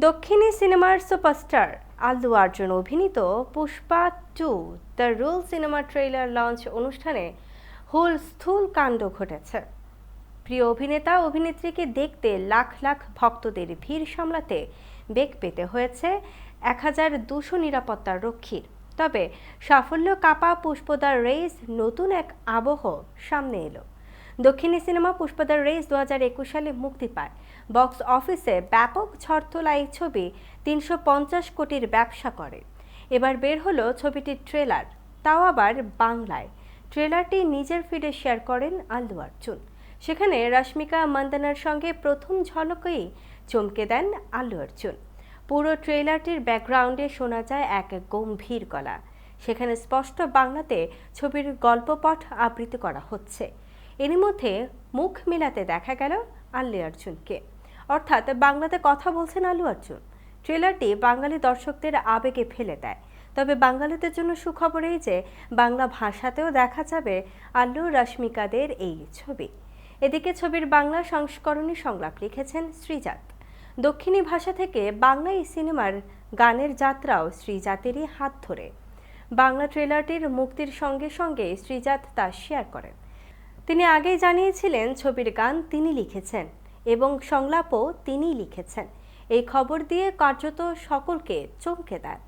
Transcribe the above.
দক্ষিণী সিনেমার সুপারস্টার আল্লু অর্জুন অভিনীত Pushpa two, the rule cinema trailer launch অনুষ্ঠানে হুল স্থূল কাণ্ড ঘটেছে। প্রিয় অভিনেতা অভিনেত্রীকে দেখতে লাখ লাখ ভক্তদের ভিড় সামলাতে বেগ পেতে হয়েছে এক হাজার দুশো নিরাপত্তার রক্ষীর। তবে সাফল্য কাপা পুষ্পদার রেস নতুন এক আবহ সামনে এলো। দক্ষিণী সিনেমা পুষ্পদার রেস দু হাজার একুশ সালে মুক্তি পায়। বক্স অফিসে ব্যাপক ঝড় এই ছবি তিনশো পঞ্চাশ কোটির ব্যবসা করে। এবার বের হলো ছবিটির ট্রেলার, তাও আবার বাংলায়। ট্রেলারটি নিজের ফিডে শেয়ার করেন আল্লু অর্জুন। সেখানে রশ্মিকা মন্দনার সঙ্গে প্রথম ঝলকেই চমকে দেন আল্লু অর্জুন। পুরো ট্রেলারটির ব্যাকগ্রাউন্ডে শোনা যায় এক গম্ভীর গলা। সেখানে স্পষ্ট বাংলাতে ছবির গল্পপট আবৃত্তি করা হচ্ছে। এরই মধ্যে মুখ মেলাতে দেখা গেল আল্লু অর্জুনকে। অর্থাৎ বাংলাতে কথা বলছেন আল্লু অর্জুন। ট্রেলারটি বাঙালি দর্শকদের আবেগে ফেলে দেয়। তবে বাঙালিদের জন্য সুখবর এই যে, বাংলা ভাষাতেও দেখা যাবে আল্লু রশ্মিকাদের এই ছবি। এদিকে ছবির বাংলা সংস্করণে সংলাপ লিখেছেন শ্রীজাত। দক্ষিণী ভাষা থেকে বাংলা এই সিনেমার গানের যাত্রাও শ্রীজাতেরই হাত ধরে। বাংলা ট্রেলারটির মুক্তির সঙ্গে সঙ্গে শ্রীজাত তা শেয়ার করেন। তিনি আগেই জানিয়েছিলেন ছবির গান তিনি লিখেছেন এবং সংলাপও তিনি লিখেছেন। এই খবর দিয়ে কার্যত সকলকে চমকে দেয়।